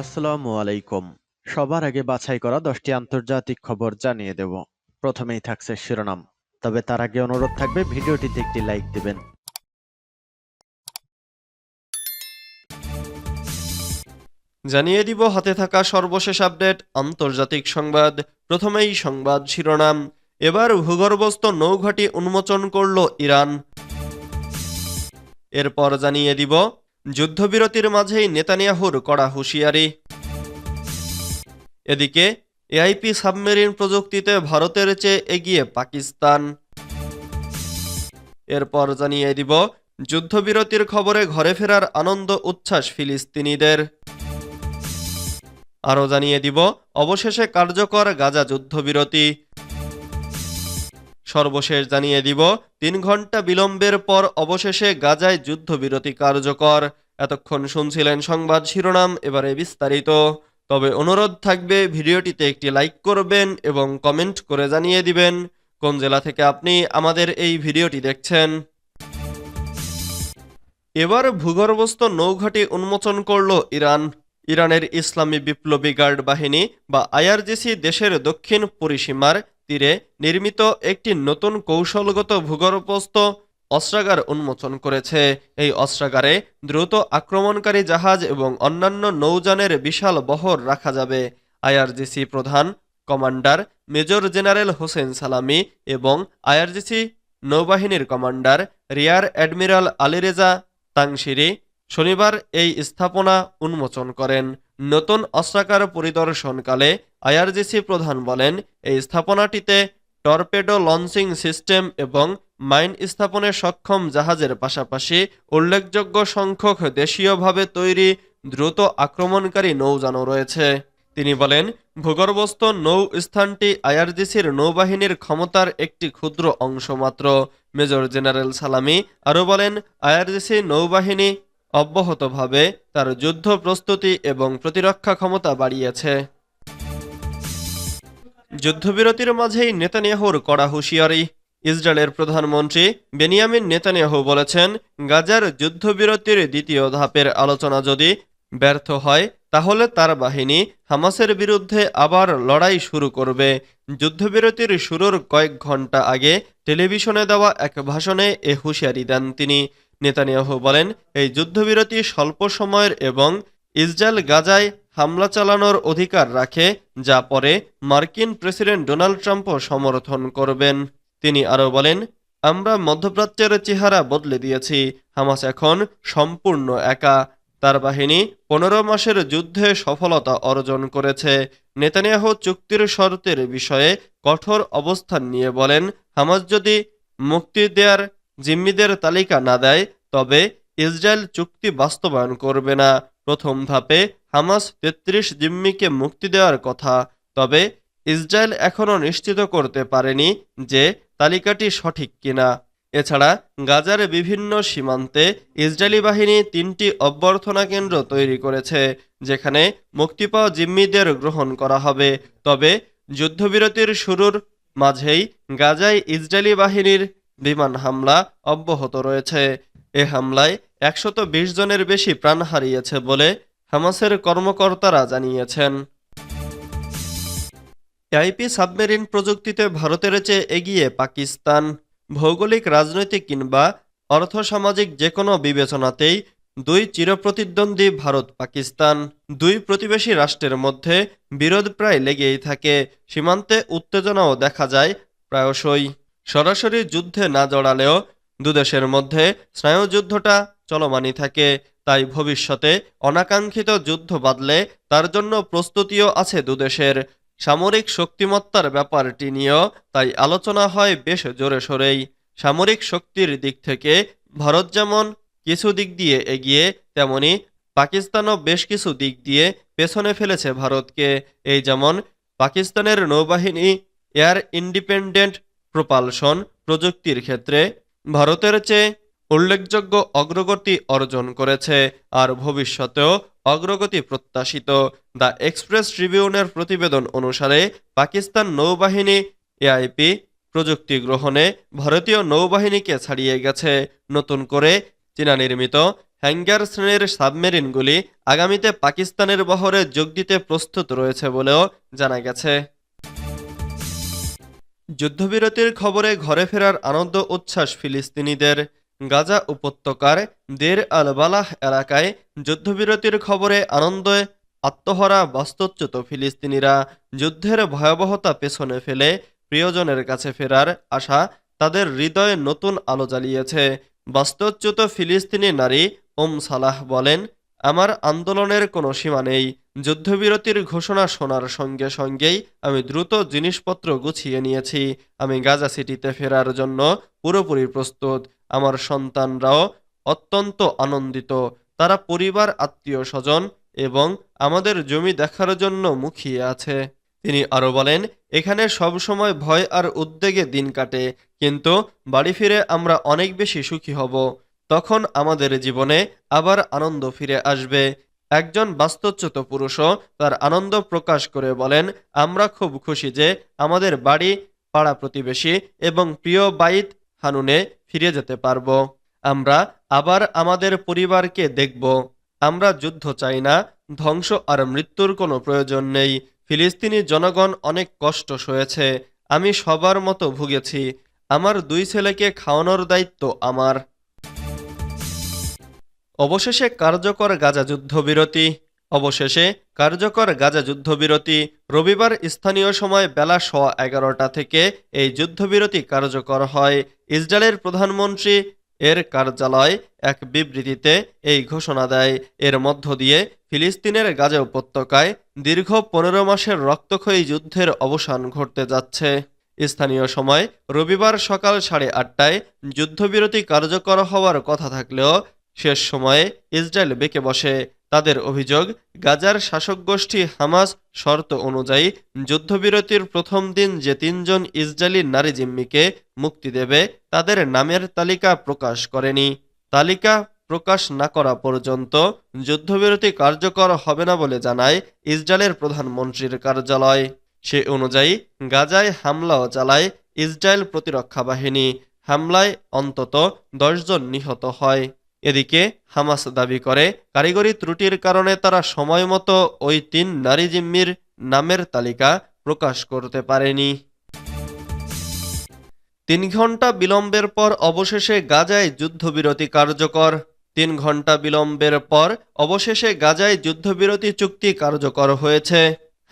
আসসালামু আলাইকুম। সবার আগে বাছাই করা দশটি আন্তর্জাতিক খবর জানিয়ে দেব। প্রথমেই থাকছে শিরোনাম। তবে তার আগে অনুরোধ থাকবে, ভিডিওটিতে একটি লাইক দিবেন। জানিয়ে দিব, হাতে থাকা সর্বশেষ আপডেট, আন্তর্জাতিক সংবাদ। প্রথমেই সংবাদ শিরোনাম। এবার ভূগর্ভস্থ নৌঘাটি উন্মোচন করল ইরান। এরপর জানিয়ে দিব যুদ্ধবিরতির মাঝেই নেতানিয়াহুর কড়া হুঁশিয়ারি। এদিকে, এআইপি সাবমেরিন প্রযুক্তিতে ভারতের চেয়ে এগিয়ে পাকিস্তান। এরপর জানিয়ে দিব, যুদ্ধবিরতির খবরে ঘরে ফেরার আনন্দ উচ্ছ্বাস ফিলিস্তিনিদের। আরও জানিয়ে দিব, অবশেষে কার্যকর গাজা যুদ্ধবিরতি। সর্বশেষ জানিয়ে দিব, তিন ঘণ্টা বিলম্বের পর অবশেষে গাজায় যুদ্ধবিরতি কার্যকর। এতক্ষণ শুনছিলেন সংবাদ শিরোনাম, এবারে বিস্তারিত। তবে অনুরোধ থাকবে, ভিডিওটিতে একটি লাইক করবেন এবং কমেন্ট করে জানিয়ে দিবেন, কোন জেলা থেকে আপনি আমাদের এই ভিডিওটি দেখছেন। এবার ভূগর্ভস্থ নৌঘাঁটি উন্মোচন করল ইরান। ইরানের ইসলামী বিপ্লবী গার্ড বাহিনী বা আইআরজিসি দেশের দক্ষিণ পরিসীমার তীরে নির্মিত একটি নতুন কৌশলগত ভূগর্ভস্থ অস্ত্রাগার উন্মোচন করেছে। এই অস্ত্রাগারে দ্রুত আক্রমণকারী জাহাজ এবং অন্যান্য নৌযানের বিশাল বহর রাখা যাবে। আইআরজিসি প্রধান কমান্ডার মেজর জেনারেল হোসেন সালামি এবং আইআরজিসি নৌবাহিনীর কমান্ডার রিয়ার অ্যাডমিরাল আলিরেজা তাংশিরি শনিবার এই স্থাপনা উন্মোচন করেন। নতুন অস্ত্রাগার পরিদর্শনকালে আইআরজিসি প্রধান বলেন, এই স্থাপনাটিতে টর্পেডো লঞ্চিং সিস্টেম এবং মাইন স্থাপনে সক্ষম জাহাজের পাশাপাশি উল্লেখযোগ্য সংখ্যক দেশীয়ভাবে তৈরি দ্রুত আক্রমণকারী নৌযানও রয়েছে। তিনি বলেন, ভূগর্ভস্থ নৌ স্থানটি আইআরজিসির নৌবাহিনীর ক্ষমতার একটি ক্ষুদ্র অংশ মাত্র। মেজর জেনারেল সালামি আরও বলেন, আইআরজিসি নৌবাহিনী অব্যাহতভাবে তার যুদ্ধ প্রস্তুতি এবং প্রতিরক্ষা ক্ষমতা বাড়িয়েছে। যুদ্ধবিরতির মাঝেই নেতানিয়াহুর কড়া হুঁশিয়ারি। ইসরায়েলের প্রধানমন্ত্রী বেনিয়ামিন নেতানিয়াহু বলেছেন, গাজার যুদ্ধবিরতির দ্বিতীয় ধাপের আলোচনা যদি ব্যর্থ হয়, তাহলে তার বাহিনী হামাসের বিরুদ্ধে আবার লড়াই শুরু করবে। যুদ্ধবিরতির শুরুর কয়েক ঘণ্টা আগে টেলিভিশনে দেওয়া এক ভাষণে এ হুঁশিয়ারি দেন তিনি। নেতানিয়াহু বলেন, এই যুদ্ধবিরতি স্বল্প সময়ের এবং ইসরায়েল গাজায় হামলা চালানোর অধিকার রাখে, যা পরে মার্কিন প্রেসিডেন্ট ডোনাল্ড ট্রাম্পও সমর্থন করবেন। তিনি আরও বলেন, আমরা মধ্যপ্রাচ্যের চেহারা বদলে দিয়েছি, হামাস এখন সম্পূর্ণ একা। তার বাহিনী পনেরো মাসের যুদ্ধে সফলতা অর্জন করেছে। নেতানিয়াহু চুক্তির শর্তের বিষয়ে কঠোর অবস্থান নিয়ে বলেন, হামাস যদি মুক্তি দেওয়ার জিম্মিদের তালিকা না দেয়, তবে ইসরায়েল চুক্তি বাস্তবায়ন করবে না। প্রথম ধাপে হামাস তেত্রিশ জিম্মিকে মুক্তি দেওয়ার কথা, তবে ইসরায়েল এখনও নিশ্চিত করতে পারেনি যে তালিকাটি সঠিক কিনা। এছাড়া গাজার বিভিন্ন সীমান্তে ইসরায়েলি বাহিনী তিনটি অভ্যর্থনা কেন্দ্র তৈরি করেছে, যেখানে মুক্তি পাওয়া জিম্মিদের গ্রহণ করা হবে। তবে যুদ্ধবিরতির শুরুর মাঝেই গাজায় ইসরায়েলি বাহিনীর বিমান হামলা অব্যাহত রয়েছে। এ হামলায় একশত জনের বেশি প্রাণ হারিয়েছে বলে হামাসের কর্মকর্তারা জানিয়েছেন। আইপি সাবমেরিন প্রযুক্তিতে ভারতের চেয়ে এগিয়ে পাকিস্তান। ভৌগোলিক, রাজনৈতিক কিংবা অর্থসামাজিক যে কোনো বিবেচনাতেই দুই চিরপ্রতিদ্বন্দ্বী ভারত পাকিস্তান। দুই প্রতিবেশী রাষ্ট্রের মধ্যে বিরোধ প্রায় লেগেই থাকে। সীমান্তে উত্তেজনাও দেখা যায় প্রায়শই। সরাসরি যুদ্ধে না জড়ালেও দুদেশের মধ্যে স্নায়ুযুদ্ধটা চলমানই থাকে। তাই ভবিষ্যতে অনাকাঙ্ক্ষিত যুদ্ধ বাদলে তার জন্য প্রস্তুতিও আছে দুদেশের। সামরিক শক্তিমত্তার ব্যাপারটি নিয়েও তাই আলোচনা হয় বেশ জোরে সোরেই। সামরিক শক্তির দিক থেকে ভারত যেমন কিছু দিক দিয়ে এগিয়ে, তেমনি পাকিস্তানও বেশ কিছু দিক দিয়ে পেছনে ফেলেছে ভারতকে। এই যেমন পাকিস্তানের নৌবাহিনী এয়ার ইন্ডিপেন্ডেন্ট প্রপালশন প্রযুক্তির ক্ষেত্রে ভারতের চেয়ে উল্লেখযোগ্য অগ্রগতি অর্জন করেছে আর ভবিষ্যতেও অগ্রগতি প্রত্যাশিত। দ্য এক্সপ্রেস ট্রিবিউনের প্রতিবেদন অনুসারে পাকিস্তান নৌবাহিনী এআইপি প্রযুক্তি গ্রহণে ভারতীয় নৌবাহিনীকে ছাড়িয়ে গেছে। নতুন করে চীনা নির্মিত হ্যাঙ্গার শ্রেণির সাবমেরিনগুলি আগামীতে পাকিস্তানের বহরে যোগ দিতে প্রস্তুত রয়েছে বলেও জানা গেছে। যুদ্ধবিরতির খবরে ঘরে ফেরার আনন্দ উচ্ছ্বাস ফিলিস্তিনিদের। গাজা উপত্যকার দের আল বালাহ এলাকায় যুদ্ধবিরতির খবরে আনন্দে আত্মহরা বাস্তুচ্যুত ফিলিস্তিনিরা যুদ্ধের ভয়াবহতা পেছনে ফেলে প্রিয়জনের কাছে ফেরার আশা তাদের হৃদয়ে নতুন আলো জ্বালিয়েছে। বাস্তুচ্যুত ফিলিস্তিনি নারী ওম সালাহ বলেন আমার আন্দোলনের কোনো সীমা নেই। যুদ্ধবিরতির ঘোষণা শোনার সঙ্গে সঙ্গেই আমি দ্রুত জিনিসপত্র গুছিয়ে নিয়েছি। আমি গাজা সিটিতে ফেরার জন্য পুরোপুরি প্রস্তুত। আমার সন্তানরাও অত্যন্ত আনন্দিত। তারা পরিবার, আত্মীয় স্বজন এবং আমাদের জমি দেখার জন্য মুখিয়ে আছে। তিনি আরও বলেন, এখানে সবসময় ভয় আর উদ্বেগে দিন কাটে, কিন্তু বাড়ি ফিরে আমরা অনেক বেশি সুখী হব। তখন আমাদের জীবনে আবার আনন্দ ফিরে আসবে। একজন বাস্তুচ্যুত পুরুষও তার আনন্দ প্রকাশ করে বলেন, আমরা খুব খুশি যে আমাদের বাড়ি, পাড়া প্রতিবেশী এবং প্রিয় বাইত হানুনে ফিরে যেতে পারব। আমরা আবার আমাদের পরিবারকে দেখব। আমরা যুদ্ধ চাই না, ধ্বংস আর মৃত্যুর কোনো প্রয়োজন নেই। ফিলিস্তিনি জনগণ অনেক কষ্ট সয়েছে, আমি সবার মতো ভুগেছি। আমার দুই ছেলেকে খাওয়ানোর দায়িত্ব আমার। অবশেষে কার্যকর গাজা যুদ্ধবিরতি, অবশেষে কার্যকর গাজা যুদ্ধবিরতি। রবিবার স্থানীয় সময় বেলা সোয়া এগারোটা থেকে এই যুদ্ধবিরতি কার্যকর হয়। ইসরায়েলের প্রধানমন্ত্রী এর কার্যালয় এক বিবৃতিতে এই ঘোষণা দেয়। এর মধ্য দিয়ে ফিলিস্তিনের গাজা উপত্যকায় দীর্ঘ পনেরো মাসের রক্তক্ষয়ী যুদ্ধের অবসান ঘটতে যাচ্ছে। স্থানীয় সময় রবিবার সকাল সাড়ে আটটায় যুদ্ধবিরতি কার্যকর হওয়ার কথা থাকলেও শেষ সময়ে ইসরায়েল বেঁকে বসে। তাদের অভিযোগ, গাজার শাসক গোষ্ঠী হামাস শর্ত অনুযায়ী যুদ্ধবিরতির প্রথম দিন যে তিনজন ইসরায়েলি নারী জিম্মিকে মুক্তি দেবে, তাদের নামের তালিকা প্রকাশ করেনি। তালিকা প্রকাশ না করা পর্যন্ত যুদ্ধবিরতি কার্যকর হবে না বলে জানায় ইসরায়েলের প্রধানমন্ত্রীর কার্যালয়। সে অনুযায়ী, গাজায় হামলাও চালায় ইসরায়েল প্রতিরক্ষা বাহিনী। হামলায় অন্তত দশজন নিহত হয়। এদিকে হামাস দাবি করে, কারিগরি ত্রুটির কারণে তারা সময়মতো ওই তিন নারী জিম্মির নামের তালিকা প্রকাশ করতে পারেনি। তিন ঘণ্টা বিলম্বের পর অবশেষে গাজায় যুদ্ধবিরতি কার্যকর। তিন ঘণ্টা বিলম্বের পর অবশেষে গাজায় যুদ্ধবিরতি চুক্তি কার্যকর হয়েছে।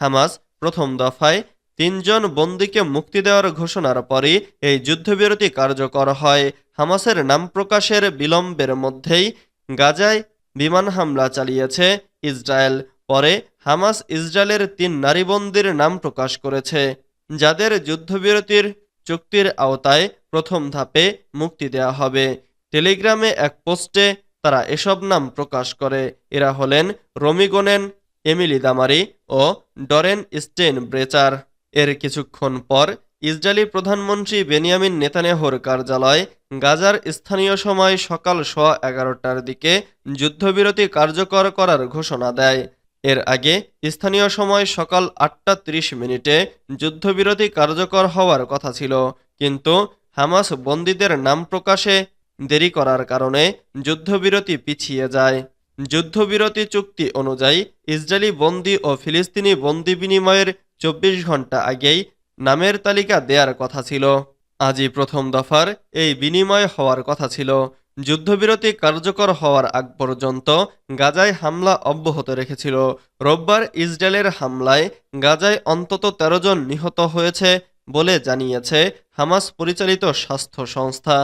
হামাস প্রথম দফায় তিনজন বন্দীকে মুক্তি দেওয়ার ঘোষণার পরই এই যুদ্ধবিরতি কার্যকর হয়। হামাসের নাম প্রকাশের বিলম্বের মধ্যেই গাজায় বিমান হামলা চালিয়েছে ইসরায়েল। পরে হামাস ইসরায়েলের তিন নারীবন্দির নাম প্রকাশ করেছে, যাদের যুদ্ধবিরতির চুক্তির আওতায় প্রথম ধাপে মুক্তি দেওয়া হবে। টেলিগ্রামে এক পোস্টে তারা এসব নাম প্রকাশ করে। এরা হলেন রমিগোনেন, এমিলি দামারি ও ডরেন স্টেন ব্রেচার এর কিছুক্ষণ পর ইসরায়েলি প্রধানমন্ত্রী বেনিয়ামিন নেতানিয়াহুর কার্যালয় গাজার স্থানীয় সময় সকাল সোয়া এগারোটার দিকে যুদ্ধবিরতি কার্যকর করার ঘোষণা দেয়। এর আগে স্থানীয় সময় সকাল আটটা ত্রিশ মিনিটে যুদ্ধবিরতি কার্যকর হওয়ার কথা ছিল, কিন্তু হামাস বন্দীদের নাম প্রকাশে দেরি করার কারণে যুদ্ধবিরতি পিছিয়ে যায়। যুদ্ধবিরতি চুক্তি অনুযায়ী ইসরায়েলি বন্দী ও ফিলিস্তিনি বন্দি বিনিময়ের চব্বিশ ঘণ্টা আগেই নামের তালিকা দেয়ার কথা ছিল। আজই প্রথম দফার এই বিনিময় হওয়ার কথা ছিল। যুদ্ধবিরতি কার্যকর হওয়ার আগ পর্যন্ত গাজায় হামলা অব্যাহত রেখেছিল। রোববার ইসরায়েলের হামলায় গাজায় অন্তত ১৩ জন নিহত হয়েছে বলে জানিয়েছে হামাস পরিচালিত স্বাস্থ্য সংস্থা।